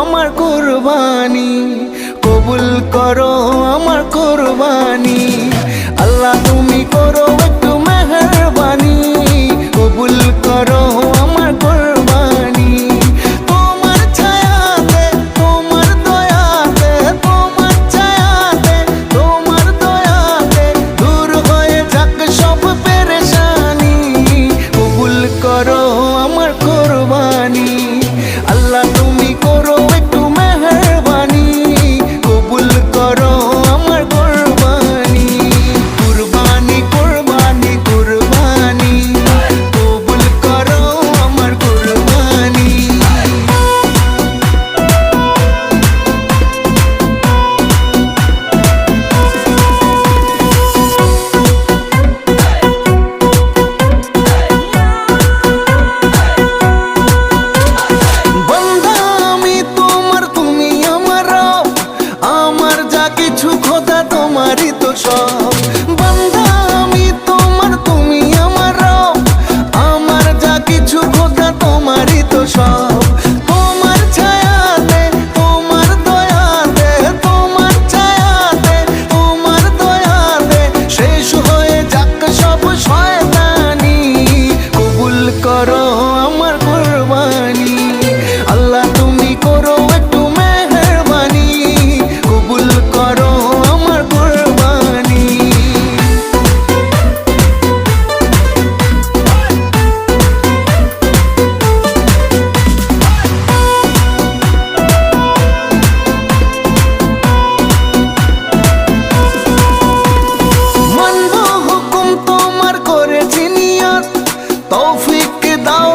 আমার কুরবানি। কবুল করো আমার কুরবানি। আল্লাহ তুমি করো তৌফিক দাও